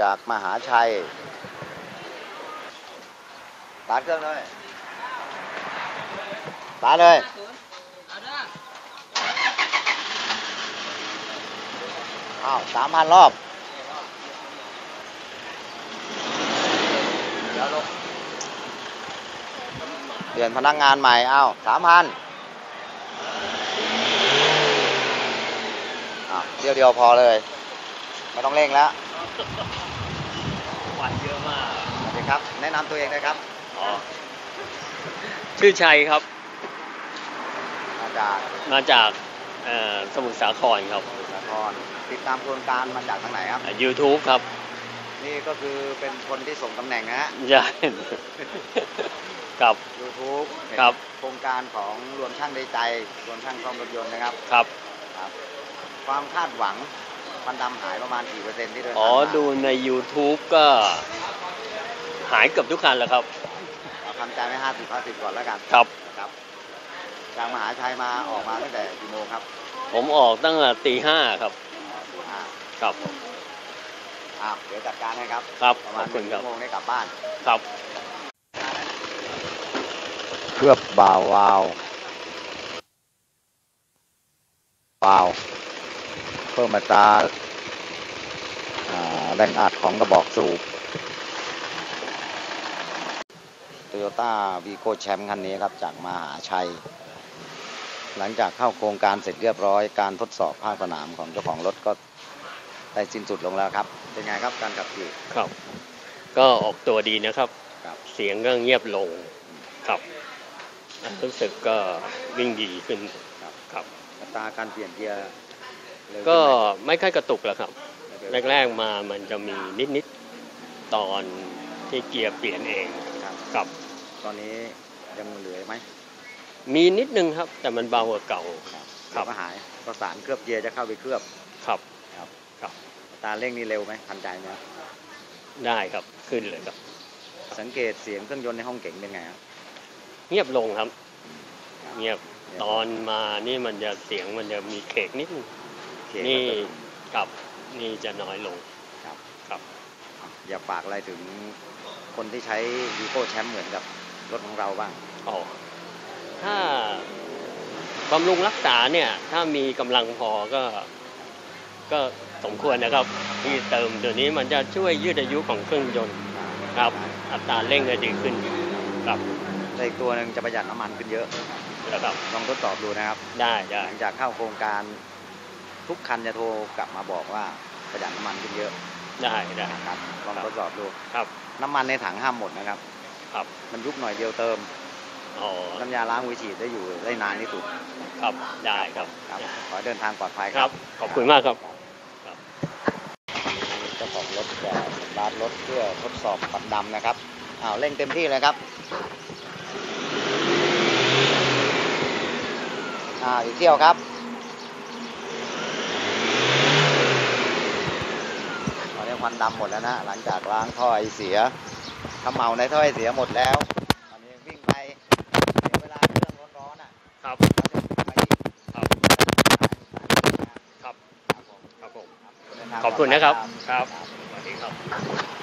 จากมหาชัยตาเครื่องเลยตาเลยอ้าวสามพันรอบเดี๋ยวลงเปลี่ยนพนักงานใหม่ อ้าวสามพันอ้าวเดียวเดียวพอเลย ไม่ต้องเร่งแล้ว ควันเยอะมากสวัสดีครับ แนะนำตัวเองเลยครับ อ๋อชื่อชัยครับ มาจากมาจากเอ่อสมุทรสาครครับสาครติดตามโครงการมาจากทางไหนครับ อ่า YouTube ครับนี่ก็คือเป็นคนที่ส่งตำแหน่งนะฮะใช่ครับ YouTube เห็นครับ โครงการของรวมช่างได้ใจ รวมช่างซ่อมรถยนต์นะครับครับ ครับ ความคาดหวัง มันดำหายประมาณกี่เปอร์เซ็นต์ที่เดินอ๋อทางมาดูใน YouTube ก็หายเกือบทุกคันแล้วครับเอาทำใจไว้ห้าสิบห้าสิบก่อนแล้วกันครับครับจากมหาชัยมาออกมาตั้งแต่กี่โมงครับ ผมออกตั้งแต่ตีห้าครับอ่าครับอ้าวเดี๋ยวจัดการให้ครับ ครับประขมาอณบหคุนึ่ณงครัชั่บวโมงได้กลับบ้านครับ เคลือบบ่าววาววาวเพิ่มอัตราอ่าแรงอัดของกระบอกสูบโตโยต้าวีโก้แชมป์คันนี้ครับจากมหาชัย หลังจากเข้าโครงการเสร็จเรียบร้อยการทดสอบภาคสนามของเจ้าของรถก็ได้สิ้นสุดลงแล้วครับ เป็นไงครับการขับขี่ครับ ก็ออกตัวดีนะครับครับเสียงก็เงียบลงครับรู้สึกก็วิ่งดีขึ้นครับครับอัตราการเปลี่ยนเกียร์เร็วขึ้นไหม ก็ไม่ค่อยกระตุกแล้วครับเวแรกๆมามันจะมีนิดๆตอนที่เกียร์เปลี่ยนเองครับครับตอนนี้ยังเหลือไหมมีนิดนึงครับ แต่มันเบากว่าเก่าครับครับเดี๋ยวก็หายประสานเคลือบเกียร์จะเข้าไปเคลือบครับครับครับอัตราเร่งนี่เร็วไหมทันใจไหมครับได้ครับขึ้นเลยครับ สังเกตเสียงเครื่องยนต์ในห้องเก๋งเป็นไงครับเงียบลงครับครับเงียบตอนมานี่มันจะเสียงมันจะมีเคกนิดนึง โอเคนี่ครับกับนี่จะน้อยลงครับครับ อยากฝากอะไรถึงคนที่ใช้วีโก้แชมป์เหมือนกับรถของเราบ้างอ๋อถ้าบำรุงรักษาเนี่ย ถ้ามีกำลังพอก็ ก็สมควรนะครับ ที่เติมตัวนี้มันจะช่วยยืดอายุของเครื่องยนต์ครับ อัตราเร่งจะดีขึ้นครับแต่อีกตัวหนึ่งจะประหยัดน้ำมันขึ้นเยอะแล้วครับลองทดสอบดูนะครับ ได้ได้หลังจากเข้าโครงการ ทุกคันจะโทรกลับมาบอกว่าประหยัดน้ำมันขึ้นเยอะได้ได้นะครับลองครับทดสอบดูครับ น้ำมันในถังห้ามหมดนะครับ ครับ มันยุบหน่อยเดียวเติมอ๋อน้ำยาล้างมือฉีดได้อยู่ได้นานที่สุดครับได้ครับครับขอให้เดินทางปลอดภัยคครัรับบขอบคุณมากครับเจ้าของรถจะสตาร์ทรถเพื่อทดสอบควันดำนะครับอ้าวเร่งเต็มที่เลยครับอ่าอีกเที่ยวครับตอนนี้ ควันดำหมดแล้วนะ หลังจากล้างท่อไอเสียขมเหลาในท่อไอเสียหมดแล้วตอนนี้วิ่งไปเดี๋ยวเวลาเครื่องร้อนๆอะครับเขาจะไปอีกครับครับครับผมครับผมเดินทางขอบคุณนะครับปลอดภัยครับสวัสดีครับ